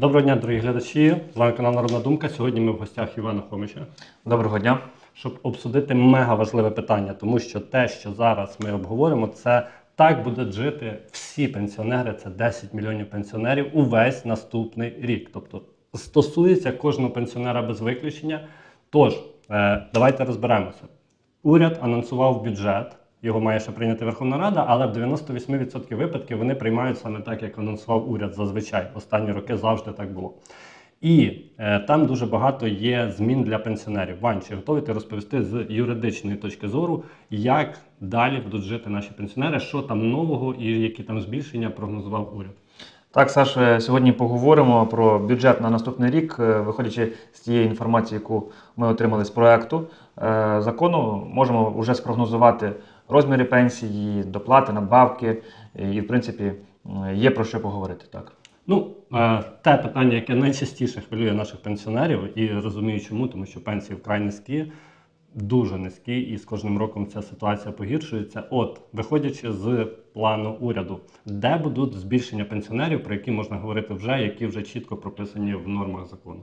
Доброго дня, дорогі глядачі. З вами канал Народна Думка. Сьогодні ми в гостях Івана Хомича, Доброго дня. щоб обсудити мега важливе питання, тому що те, що зараз ми обговоримо, це так будуть жити всі пенсіонери. Це 10 мільйонів пенсіонерів увесь наступний рік. Тобто стосується кожного пенсіонера без виключення. Тож, е, давайте розберемося. Уряд анонсував бюджет. Його має ще прийняти Верховна Рада, але в 98% випадків вони приймають саме так, як анонсував уряд зазвичай. Останні роки завжди так було. І е, там дуже багато є змін для пенсіонерів. Вань, чи готові ти розповісти з юридичної точки зору, як далі будуть жити наші пенсіонери, що там нового і які там збільшення прогнозував уряд? Так, Саш, е, сьогодні поговоримо про бюджет на наступний рік, е, виходячи з тієї інформації, яку ми отримали з проекту е, закону, можемо вже спрогнозувати розміри пенсії, доплати, надбавки, і в принципі є про що поговорити. Так. Ну, е, те питання, яке найчастіше хвилює наших пенсіонерів, і розумію, чому, тому що пенсії вкрай низькі, дуже низькі, і з кожним роком ця ситуація погіршується. От, виходячи з плану уряду, де будуть збільшення пенсіонерів, про які можна говорити вже, які вже чітко прописані в нормах закону.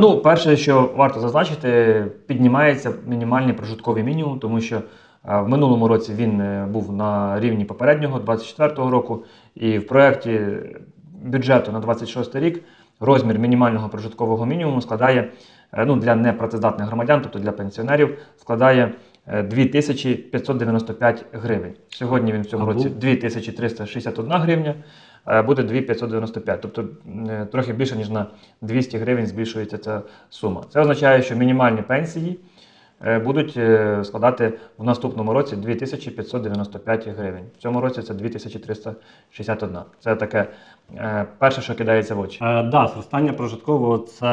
Ну, перше, що варто зазначити, піднімається мінімальний прожитковий мінімум, тому що в минулому році він е, був на рівні попереднього 24-го року, і в проєкті бюджету на 26 рік розмір мінімального прожиткового мінімуму складає е, ну, для непрацездатних громадян, тобто для пенсіонерів, складає е, 2595 гривень. Сьогодні він в цьому році 2361 гривня, е, буде 2595. Тобто е, трохи більше, ніж на 200 гривень збільшується ця сума. Це означає, що мінімальні пенсії е, будуть е, складати в наступному році 2595 гривень. В цьому році це 2361. Це таке е, перше, що кидається в очі. Е, да, зростання прожиткового це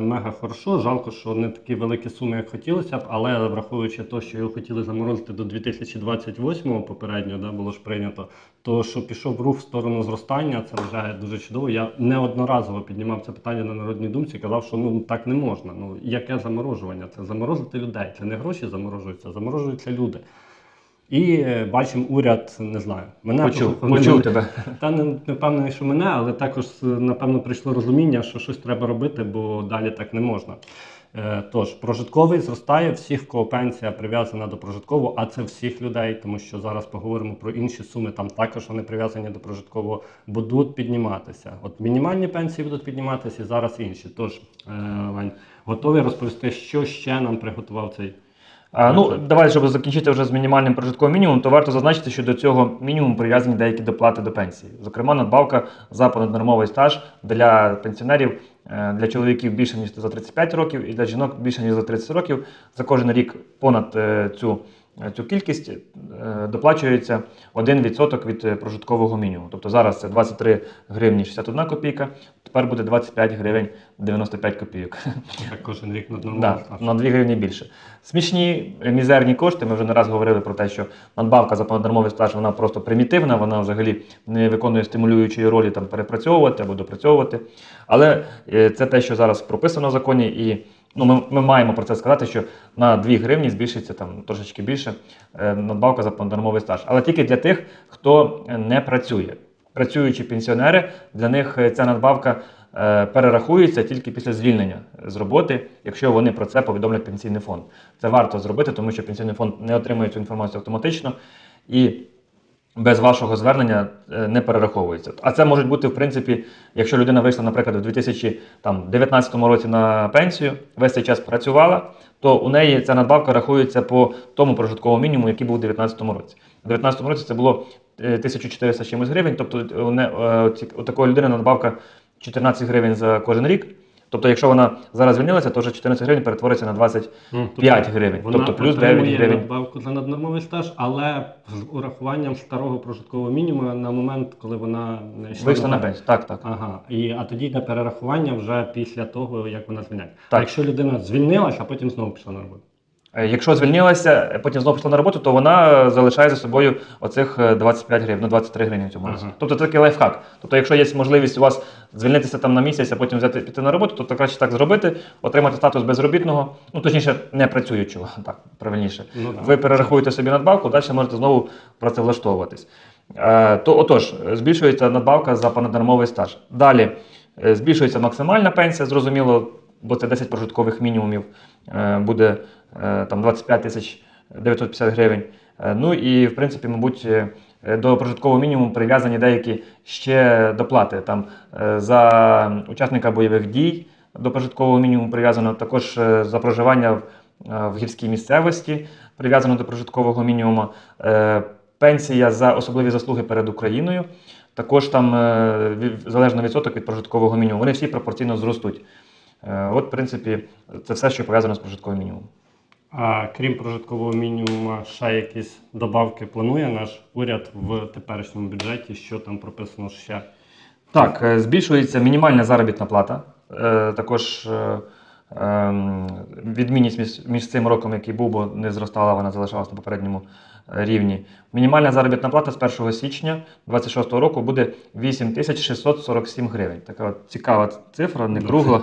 мега хорошо. Жалко, що не такі великі суми, як хотілося б, але враховуючи те, що його хотіли заморозити до 2028-го попередньо, да, було ж прийнято, то що пішов рух в сторону зростання, це вже дуже чудово. Я неодноразово піднімав це питання на народній думці, казав, що ну так не можна. Ну яке заморожування? Це заморозити людей. Це не гроші заморожуються, заморожуються люди. І е, бачимо, уряд не знаю. Мене Почув, послухав, почув мене- тебе. та не, не впевнений, що мене, але також е, напевно прийшло розуміння, що щось треба робити, бо далі так не можна. Е, Тож, прожитковий зростає всіх, кого пенсія прив'язана до прожиткового, а це всіх людей, тому що зараз поговоримо про інші суми, там також вони прив'язані до прожиткового, будуть підніматися. От мінімальні пенсії будуть підніматися, і зараз інші. Тож, е, Вань, готовий розповісти, що ще нам приготував цей. Ну, давай, щоб закінчити вже з мінімальним прожитковим мінімумом, то варто зазначити, що до цього мінімуму прив'язані деякі доплати до пенсії. Зокрема, надбавка за понаднормовий стаж для пенсіонерів, е, для чоловіків більше ніж за 35 років, і для жінок більше ніж за 30 років. За кожен рік понад е, цю, цю кількість е, доплачується 1% від е, прожиткового мінімуму. Тобто зараз це 23 гривні 61 копійка, тепер буде 25 гривень 95 копійок. Так кожен рік на одному Да, на 2 гривні більше. Смішні е, мізерні кошти. Ми вже не раз говорили про те, що надбавка за понаднормовий стаж вона просто примітивна, вона взагалі не виконує стимулюючої ролі там перепрацьовувати або допрацьовувати. Але це те, що зараз прописано в законі, і ну, ми, ми маємо про це сказати, що на 2 гривні збільшиться там трошечки більше е, надбавка за понаднормовий стаж. Але тільки для тих, хто не працює. Працюючі пенсіонери, для них е, ця надбавка е, перерахується тільки після звільнення з роботи, якщо вони про це повідомлять пенсійний фонд. Це варто зробити, тому що пенсійний фонд не отримує цю інформацію автоматично і без вашого звернення е, не перераховується. А це може бути, в принципі, якщо людина вийшла, наприклад, у 2019 році на пенсію, весь цей час працювала, то у неї ця надбавка рахується по тому прожитковому мінімуму, який був у 2019 році. У 2019 році це було е, 1400 з чимось гривень, тобто у, е, такої людини надбавка 14 гривень за кожен рік. Тобто, якщо вона зараз звільнилася, то вже 14 гривень перетвориться на 20 М, 5 гривень, Вона тобто плюс отримує 9 гривень. надбавку за наднормовий стаж, але з урахуванням старого прожиткового мінімуму на момент, коли вона йшла Вийшла на пенсію. Так, так. Ага, і а тоді йде перерахування вже після того, як вона звільняє. А якщо людина звільнилася, а потім знову пішла на роботу. Е, Якщо звільнилася, е, потім знову пішла на роботу, то вона е, залишає за собою оцих е, 25 гривень, ну 23 гривні в цьому році. Ага. Тобто це такий лайфхак. Тобто, якщо є можливість у вас звільнитися там на місяць, а потім взяти піти на роботу, то краще так зробити, отримати статус безробітного, ну точніше, не працюючого, так правильніше. Ну. Ви перерахуєте собі надбавку, далі можете знову працевлаштовуватись. Е, то отож, збільшується надбавка за понаднормовий стаж. Далі Е, Збільшується максимальна пенсія, зрозуміло, бо це 10 прожиткових мінімумів, е, буде е, там 25 тисяч 950 гривень. Е, Ну і в принципі, мабуть, е, до прожиткового мінімуму прив'язані деякі ще доплати. Там е, за учасника бойових дій до прожиткового мінімуму прив'язано також е, за проживання в, е, гірській місцевості, прив'язано до прожиткового мінімуму. Е, Пенсія за особливі заслуги перед Україною. Також там е, залежно відсоток від прожиткового мінімуму. Вони всі пропорційно зростуть. Е, От, в принципі, це все, що пов'язано з прожитковим мінімумом. А крім прожиткового мінімуму, ще якісь добавки планує наш уряд в теперішньому бюджеті, що там прописано ще. Так, е, збільшується мінімальна заробітна плата. Е, Також е, ем, відмінність між, цим роком, який був, бо не зростала, вона залишалася на попередньому рівні. Мінімальна заробітна плата з 1 січня 2026 року буде 8647 гривень. Така от цікава цифра, не кругла.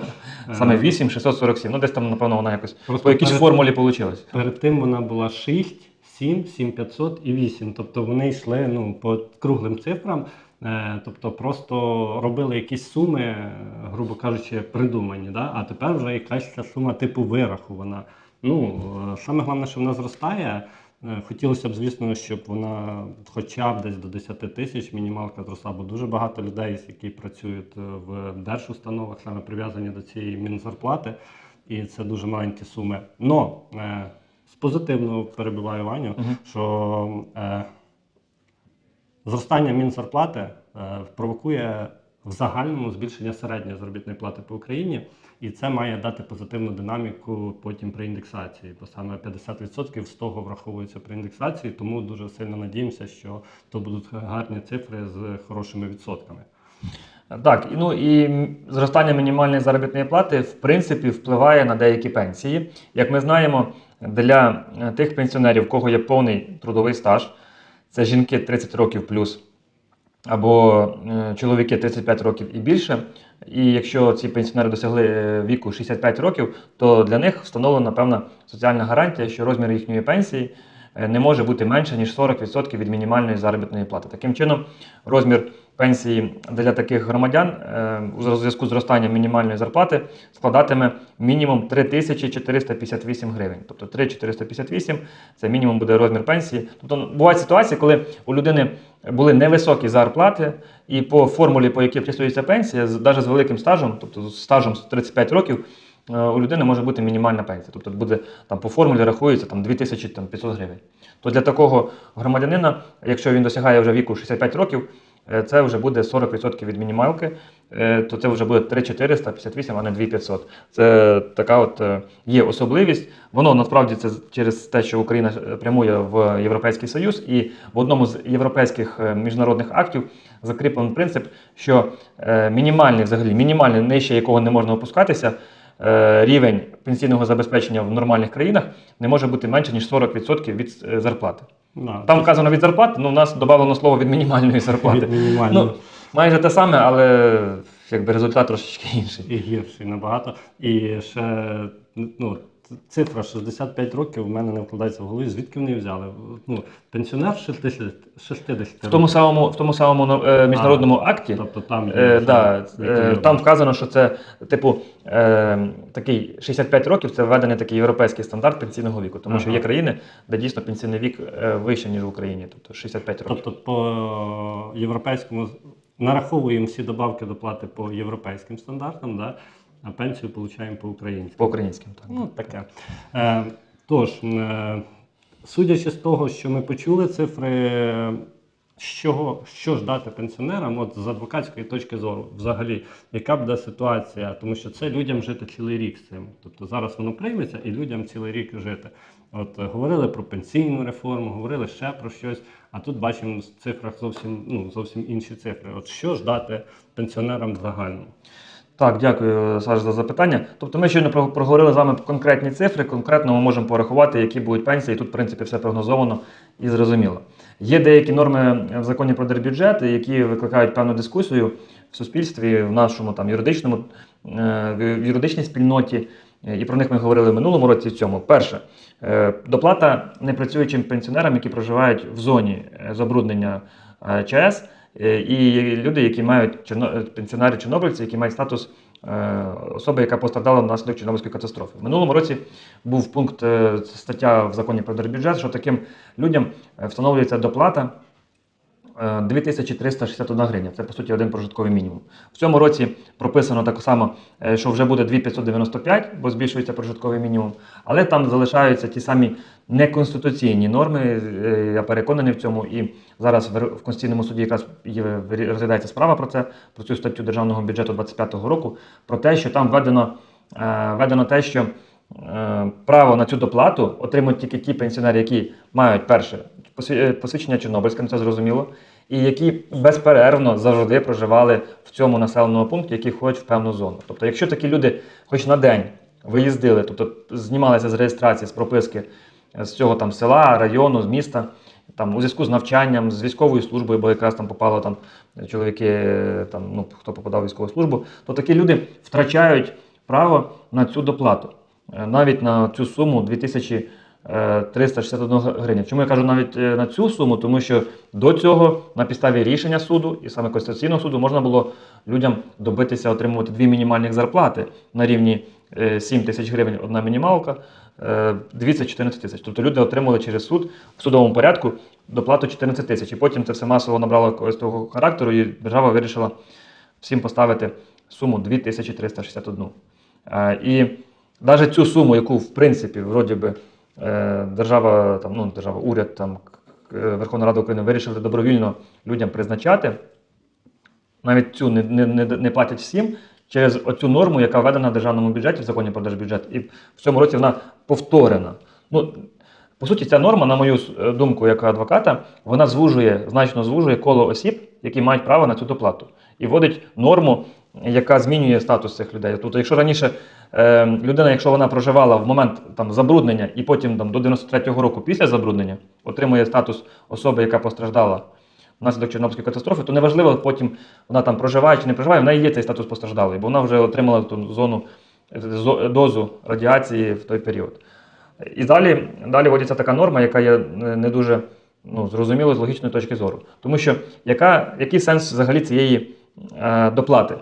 Саме 8647. Ну, десь там, напевно, вона якось Просто по якійсь перед- формулі вийшла. Перед тим вона була 6, 7, 7500 і 8. Тобто вони йшли ну, по круглим цифрам. Е, Тобто просто робили якісь суми, грубо кажучи, придумані. Да? А тепер вже якась ця сума типу вирахована. Ну, е, саме головне, що вона зростає. Е, Хотілося б, звісно, щоб вона хоча б десь до 10 тисяч мінімалка зросла, бо дуже багато людей, які працюють е, в держустановах, саме прив'язані до цієї мінзарплати, і це дуже маленькі суми. Но е, з позитивного перебиваю Ваню, Мгм. що е, зростання мінзарплати е, провокує в загальному збільшення середньої заробітної плати по Україні, і це має дати позитивну динаміку потім при індексації, бо саме 50% з того враховується при індексації, тому дуже сильно надіємося, що то будуть гарні цифри з хорошими відсотками. Так, ну і зростання мінімальної заробітної плати в принципі впливає на деякі пенсії. Як ми знаємо, для тих пенсіонерів, в кого є повний трудовий стаж, це жінки 30 років плюс, або е, чоловіки 35 років і більше. І якщо ці пенсіонери досягли е, віку 65 років, то для них встановлена певна соціальна гарантія, що розмір їхньої пенсії е, не може бути менше, ніж 40% від мінімальної заробітної плати. Таким чином, розмір пенсії для таких громадян е, у зв'язку з зростанням мінімальної зарплати складатиме мінімум 3458 гривень. Тобто 3458 це мінімум буде розмір пенсії. Тобто ну, бувають ситуації, коли у людини були невисокі зарплати, і по формулі, по якій обчислюється пенсія, навіть з великим стажем, тобто з стажем з 35 років, е, у людини може бути мінімальна пенсія. Тобто буде там по формулі рахується там 2500 гривень. То для такого громадянина, якщо він досягає вже віку 65 років, це вже буде 40% від мінімалки, е, то це вже буде 3458, а не 2500. Це така от е, є особливість. Воно насправді це через те, що Україна е, прямує в Європейський Союз, і в одному з європейських е, міжнародних актів закріплений принцип, що е, мінімальний, взагалі, мінімальний, нижче якого не можна опускатися, е, рівень пенсійного забезпечення в нормальних країнах не може бути менше, ніж 40% від е, зарплати. Да, Там вказано від зарплати, ну у нас додано слово від мінімальної зарплати. від мінімальної. Ну, майже те саме, але якби результат трошечки інший. і гірший набагато. І ще ну, цифра 65 років в мене не вкладається в голові. Звідки вони взяли? Ну, пенсіонер 60, 60 В тому самому, в тому самому е, міжнародному акті. Тобто там Е, да, е, там вказано, що це типу е, такий 65 років це введений такий європейський стандарт пенсійного віку, тому що є країни, де дійсно пенсійний вік е, вищий, ніж в Україні, тобто 65 років. Тобто по європейському нараховуємо всі добавки доплати по європейським стандартам, да? А пенсію отримуємо по українським. По українським так. Ну, таке. Е, тож, е, судячи з того, що ми почули цифри, що, що ж дати пенсіонерам от, з адвокатської точки зору, взагалі, яка буде ситуація, тому що це людям жити цілий рік з цим. Тобто зараз воно прийметься і людям цілий рік жити. От говорили про пенсійну реформу, говорили ще про щось, а тут бачимо в цифрах зовсім, ну, зовсім інші цифри. От що ж дати пенсіонерам в загальному? Так, дякую, Саш, за запитання. Тобто ми щойно про- проговорили з вами конкретні цифри, конкретно ми можемо порахувати, які будуть пенсії. Тут, в принципі, все прогнозовано і зрозуміло. Є деякі норми в законі про держбюджет, які викликають певну дискусію в суспільстві, в нашому там юридичному е, в юридичній спільноті. І про них ми говорили в минулому році. в цьому перше е, доплата непрацюючим пенсіонерам, які проживають в зоні е, забруднення ЧАЕС, і люди, які мають е, пенсіонери чорнобильці, які мають статус е, особи, яка постраждала внаслідок Чорнобильської катастрофи. В минулому році був пункт е, стаття в законі про держбюджет, що таким людям е, встановлюється доплата. Е, 2361 гривня. Це по суті один прожитковий мінімум. В цьому році прописано так само, е, що вже буде 2595, бо збільшується прожитковий мінімум, але там залишаються ті самі неконституційні норми. е, Я переконаний в цьому. І зараз в Конституційному суді якраз розглядається справа про це, про цю статтю державного бюджету 2025 року, про те, що там введено, е, введено те, що е, право на цю доплату отримують тільки ті пенсіонери, які мають перше е, посвідчення Чорнобильське, ну це зрозуміло, і які безперервно завжди проживали в цьому населеному пункті, які входять в певну зону. Тобто, якщо такі люди хоч на день виїздили, тобто знімалися з реєстрації, з прописки з цього там села, району, з міста, там у зв'язку з навчанням, з військовою службою, бо якраз там попало там чоловіки, е, там, ну, хто попадав в військову службу, то такі люди втрачають право на цю доплату, Е, навіть на цю суму 2361 гривня. Чому я кажу навіть е, на цю суму? Тому що до цього на підставі рішення суду і саме Конституційного суду можна було людям добитися отримувати дві мінімальних зарплати на рівні е, 7 тисяч гривень одна мінімалка, е, дві це 14 тисяч. Тобто люди отримали через суд в судовому порядку доплату 14 тисяч. І потім це все масово набрало якогось того характеру, і держава вирішила всім поставити суму 2361. Е, І навіть цю суму, яку в принципі вроді би е, держава, там, ну, держава, уряд, там, к- Верховна Рада України вирішили добровільно людям призначати, навіть цю не, не, не, не платять всім через оцю норму, яка введена в державному бюджеті, в законі про держбюджет, і в цьому році вона повторена. Ну, по суті, ця норма, на мою е, думку, як адвоката, вона звужує, значно звужує коло осіб, які мають право на цю доплату, і вводить норму, яка змінює статус цих людей. Тобто, якщо раніше е, людина, якщо вона проживала в момент там, забруднення і потім там, до 93-го року після забруднення отримує статус особи, яка постраждала внаслідок Чорнобильської катастрофи, то неважливо потім вона там проживає чи не проживає, в неї є цей статус постраждалої, бо вона вже отримала ту зону зо- дозу радіації в той період. І далі, далі вводиться така норма, яка є не не дуже ну, зрозумілою з логічної точки зору. Тому що яка, який сенс взагалі цієї е, доплати?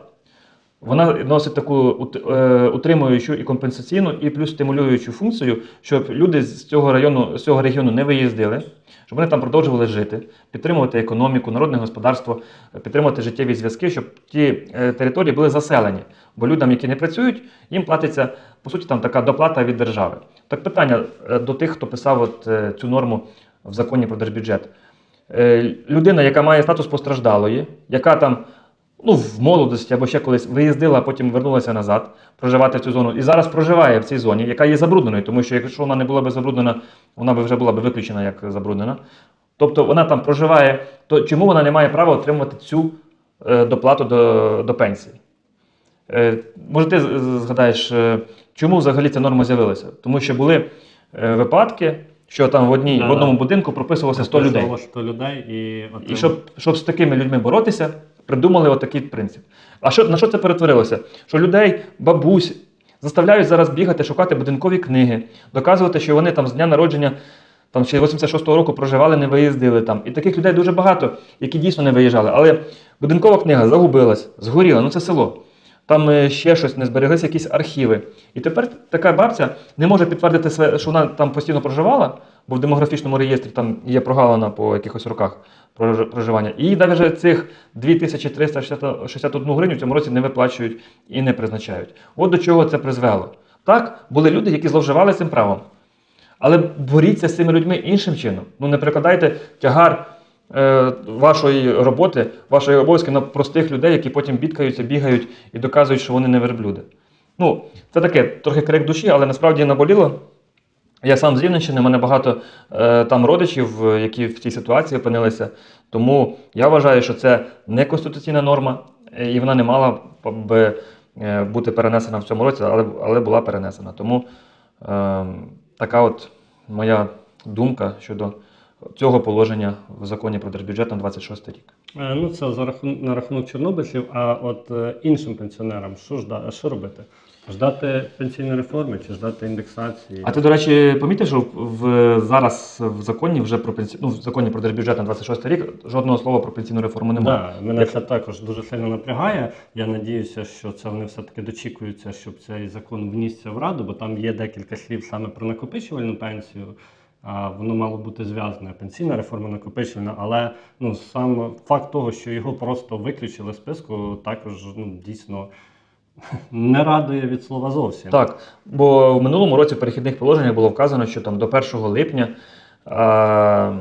Вона носить таку е, утримуючу і компенсаційну, і плюс стимулюючу функцію, щоб люди з цього району, з цього регіону не виїздили, щоб вони там продовжували жити, підтримувати економіку, народне господарство, підтримувати життєві зв'язки, щоб ті е, території були заселені. Бо людям, які не працюють, їм платиться по суті там така доплата від держави. Так питання е, до тих, хто писав от, цю норму в законі про держбюджет. Людина, яка має статус постраждалої, яка там ну, в молодості або ще колись виїздила, а потім вернулася назад проживати в цю зону. І зараз проживає в цій зоні, яка є забрудненою, тому що якщо вона не була би забруднена, вона би вже була б виключена як забруднена. Тобто вона там проживає, то чому вона не має права отримувати цю е, доплату до, до пенсії? Е, може, ти згадаєш, е, чому взагалі ця норма з'явилася? Тому що були випадки, що там в, одній, Да, в одному да. будинку прописувалося 100 людей. 100 людей і, І щоб, щоб з такими людьми боротися, придумали отакий принцип. А що, на що це перетворилося? Що людей, бабусь, заставляють зараз бігати, шукати будинкові книги, доказувати, що вони там з дня народження там ще 86-го року проживали, не виїздили там. І таких людей дуже багато, які дійсно не виїжджали. Але будинкова книга загубилась, згоріла, ну це село. Там е, ще щось не збереглися якісь архіви. І тепер така бабця не може підтвердити, що вона там постійно проживала, бо в демографічному реєстрі там є прогалина по якихось роках проживання. І навіть цих 2361 гривню в цьому році не виплачують і не призначають. От до чого це призвело. Так, були люди, які зловживали цим правом. Але боріться з цими людьми іншим чином. Ну не перекладайте тягар е, вашої роботи, вашої обов'язки на простих людей, які потім бідкаються, бігають і доказують, що вони не верблюди. Ну, це таке трохи крик душі, але насправді наболіло. Я сам з Рівненщини, в мене багато е, там родичів, е, які в цій ситуації опинилися. Тому я вважаю, що це не конституційна норма, е, і вона не мала би е, бути перенесена в цьому році, але, але була перенесена. Тому е, така от моя думка щодо цього положення в законі про держбюджет на 26 рік. Е, Ну, це за рахун... на рахунок чорнобильців, а от е, іншим пенсіонерам що, жда... що робити? Ждати пенсійної реформи чи ждати індексації? А ти, до речі, помітив, що в зараз в законі вже про пенсі... ну, в законі про держбюджет на 26 рік жодного слова про пенсійну реформу немає. Да, мене це також дуже сильно напрягає. Я надіюся, що це вони все-таки дочікуються, щоб цей закон внісся в раду, бо там є декілька слів саме про накопичувальну пенсію. Воно мало бути зв'язане пенсійна реформа накопичувальна, але ну сам факт того, що його просто виключили з списку, також ну дійсно не радує від слова зовсім. Так, бо в минулому році в перехідних положеннях було вказано, що там до 1 липня е,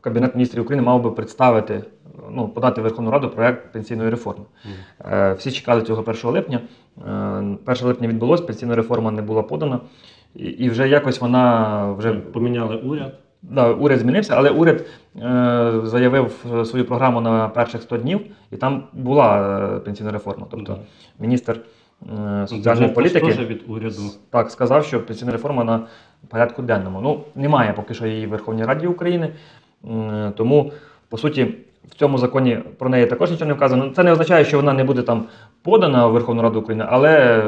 Кабінет міністрів України мав би представити, ну, подати в Верховну Раду проект пенсійної реформи. Е, всі чекали цього 1 липня. Е, 1 липня відбулось, пенсійна реформа не була подана, і, і вже якось вона вже поміняли уряд. Да, уряд змінився, але уряд е, заявив е, свою програму на перших 100 днів, і там була е, пенсійна реформа. Тобто Да. міністр е, соціальної політики від уряду. так сказав, що пенсійна реформа на порядку денному. Ну, немає поки що її в Верховній Раді України. М, Тому, по суті, в цьому законі про неї також нічого не вказано. Це не означає, що вона не буде там подана в Верховну Раду України, але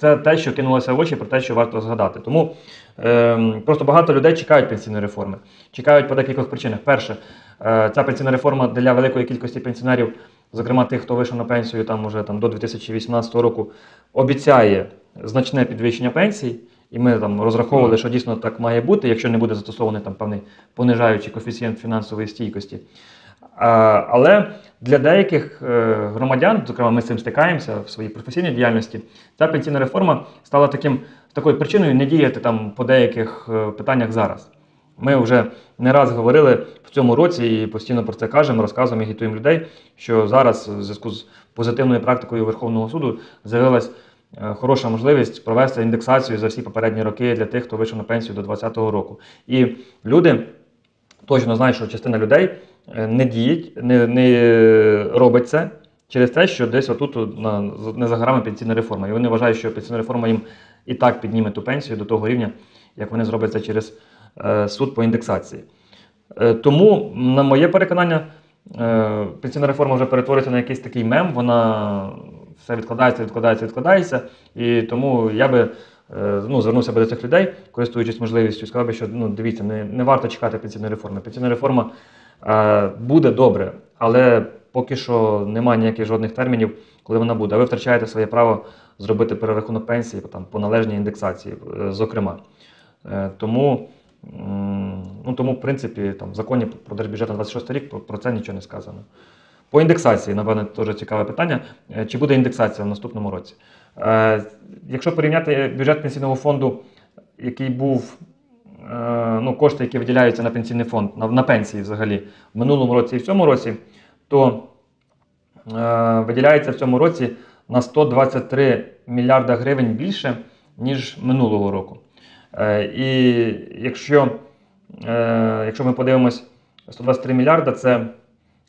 це те, що кинулося в очі, про те, що варто згадати. Тому ем, просто багато людей чекають пенсійної реформи. Чекають по декількох причинах. Перше, е, ця пенсійна реформа для великої кількості пенсіонерів, зокрема тих, хто вийшов на пенсію там уже там, до 2018 року, обіцяє значне підвищення пенсій. І ми там розраховували, що дійсно так має бути, якщо не буде застосований там певний понижаючий коефіцієнт фінансової стійкості. Але для деяких е, громадян, зокрема, ми з цим стикаємося в своїй професійній діяльності, ця пенсійна реформа стала таким, такою причиною не діяти там по деяких е, питаннях зараз. Ми вже не раз говорили в цьому році і постійно про це кажемо, розказуємо і агітуємо людей, що зараз в зв'язку з позитивною практикою Верховного суду з'явилась е, хороша можливість провести індексацію за всі попередні роки для тих, хто вийшов на пенсію до 2020 року. І люди точно знають, що частина людей не діють, не, не е, робить це через те, що десь отут на, не за горами пенсійна реформа. І вони вважають, що пенсійна реформа їм і так підніме ту пенсію до того рівня, як вони зроблять це через е, суд по індексації. Е, тому, на моє переконання, е, пенсійна реформа вже перетвориться на якийсь такий мем, вона все відкладається, відкладається, відкладається. І тому я би е, ну, звернувся би до цих людей, користуючись можливістю, сказав би, що ну, дивіться, не, не варто чекати пенсійної реформи. Пенсійна реформа е, буде добре, але поки що немає ніяких жодних термінів, коли вона буде. А ви втрачаєте своє право зробити перерахунок пенсії там, по належній індексації, е, зокрема. Е, Тому, ну, тому, в принципі, там, в законі про держбюджет на 26 рік про, це нічого не сказано. По індексації, напевно, теж цікаве питання. Е, Чи буде індексація в наступному році? Е, Якщо порівняти бюджет пенсійного фонду, який був, е, ну, кошти, які виділяються на пенсійний фонд, на, на пенсії взагалі, в минулому році і в цьому році, то е, виділяється в цьому році на 123 мільярда гривень більше, ніж минулого року. Е, І якщо, е, якщо ми подивимось 123 мільярда, це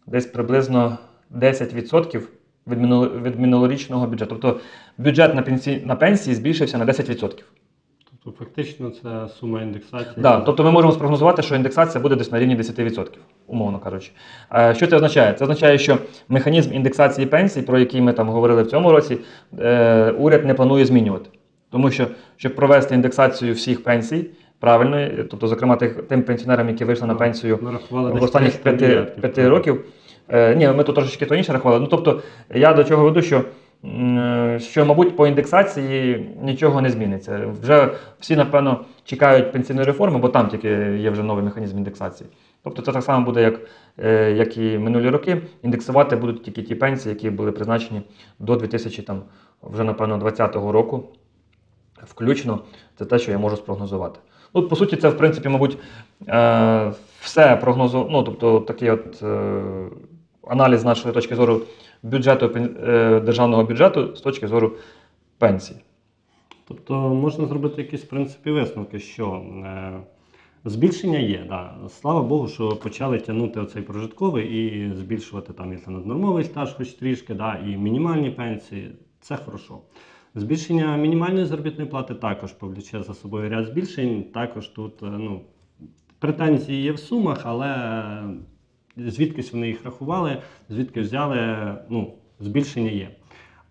десь приблизно 10% від, минуло- від минулорічного бюджету. Тобто бюджет на пенсії, на пенсії збільшився на 10%. Тобто, фактично, це сума індексації. Да, тобто ми можемо спрогнозувати, що індексація буде десь на рівні 10%, умовно кажучи. Е, Що це означає? Це означає, що механізм індексації пенсій, про який ми там говорили в цьому році, е, уряд не планує змінювати. Тому що, щоб провести індексацію всіх пенсій, правильно, тобто, зокрема, тих, тим пенсіонерам, які вийшли на пенсію в останніх 300 п'яти, років. Е, ні, ми тут трошечки то інше рахували. Ну, тобто, я до чого веду, що, е, що, мабуть, по індексації нічого не зміниться. Вже всі, напевно, чекають пенсійної реформи, бо там тільки є вже новий механізм індексації. Тобто це так само буде, як, е, як і минулі роки. Індексувати будуть тільки ті пенсії, які були призначені до 2000, там, вже, напевно, 2020 року. Включно, це те, що я можу спрогнозувати. Ну, по суті, це, в принципі, мабуть, е, все прогнозу, ну, тобто такий от е, аналіз нашої точки зору бюджету е, державного бюджету з точки зору пенсій. Тобто можна зробити якісь в принципі висновки, що е, збільшення є. Да. Слава Богу, що почали тягнути оцей прожитковий і збільшувати там, якщо наднормовий стаж, хоч трішки, да, і мінімальні пенсії. Це хорошо. Збільшення мінімальної заробітної плати також повлече за собою ряд збільшень. Також тут е, ну, претензії є в сумах, але звідкись вони їх рахували, звідки взяли, ну, збільшення є.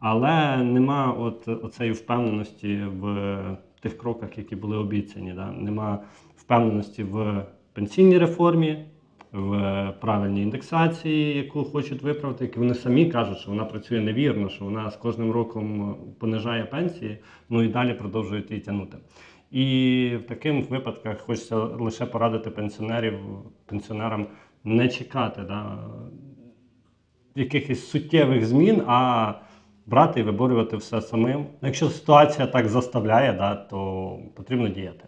Але нема от оцеї впевненості в тих кроках, які були обіцяні. Да? Нема впевненості в пенсійній реформі, в правильній індексації, яку хочуть виправити, які вони самі кажуть, що вона працює невірно, що вона з кожним роком понижає пенсії, ну і далі продовжують її тягнути. І в таких випадках хочеться лише порадити пенсіонерів, пенсіонерам не чекати да, якихось суттєвих змін, а брати і виборювати все самим. Якщо ситуація так заставляє, да, то потрібно діяти.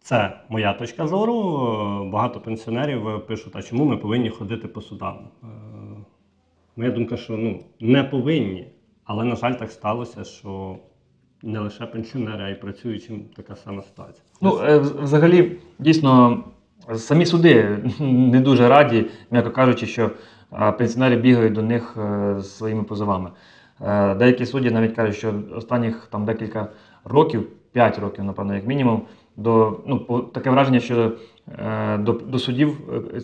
Це моя точка зору. Багато пенсіонерів пишуть, а чому ми повинні ходити по судам? Е, Моя думка, що ну, не повинні, але, на жаль, так сталося, що не лише пенсіонери, а й працюючим така сама ситуація. Ну, е, взагалі, дійсно, самі суди не дуже раді, м'яко кажучи, що пенсіонери бігають до них е, з своїми позовами. Е, Деякі судді навіть кажуть, що останніх там декілька років, 5 років, напевно, як мінімум, до ну таке враження, що е, до, до судів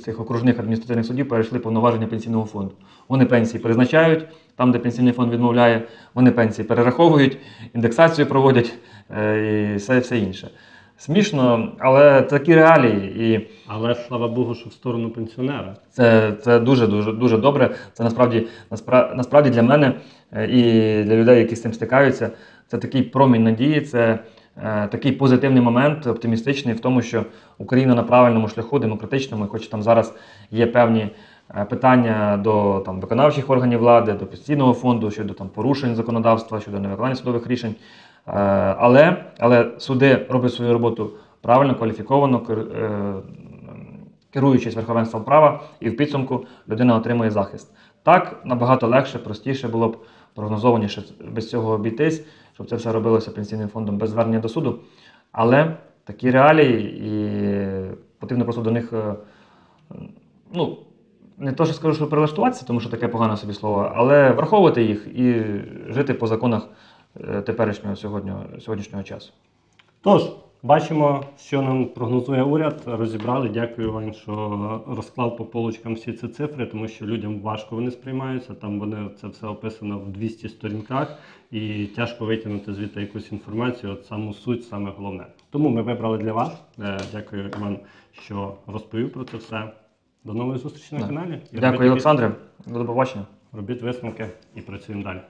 цих окружних адміністративних судів перейшли повноваження пенсійного фонду. Вони пенсії призначають, там, де пенсійний фонд відмовляє, вони пенсії перераховують, індексацію проводять і все, все інше. Смішно, але такі реалії, і Але слава Богу, що в сторону пенсіонера. це, це дуже дуже дуже добре. Це насправді наспра- насправді для мене е, і для людей, які з цим стикаються. Це такий промінь надії, це е, такий позитивний момент, оптимістичний в тому, що Україна на правильному шляху, демократичному, і хоч там зараз є певні е, питання до там виконавчих органів влади, до пенсійного фонду щодо там порушень законодавства, щодо невиконання судових рішень. Е, але, але суди роблять свою роботу правильно, кваліфіковано, е, керуючись верховенством права, і в підсумку людина отримує захист. Так набагато легше, простіше було б прогнозованіше без цього обійтись, щоб це все робилося пенсійним фондом без звернення до суду. Але такі реалії, і потрібно просто до них, е, ну, не то, що скажу, що прилаштуватися, тому що таке погане собі слово, але враховувати їх і жити по законах теперішнього сьогодні, сьогоднішнього часу. Тож, бачимо, що нам прогнозує уряд. Розібрали. Дякую вам, що розклав по полочкам всі ці цифри, тому що людям важко вони сприймаються. Там вони це все описано в 200 сторінках, і тяжко витягнути звідти якусь інформацію. От саму суть, саме головне. Тому ми вибрали для вас. Е, Дякую Іван, що розповів про це все. До нової зустрічі на каналі. І Дякую, робіть Олександре. До побачення. Робіть висновки і працюємо далі.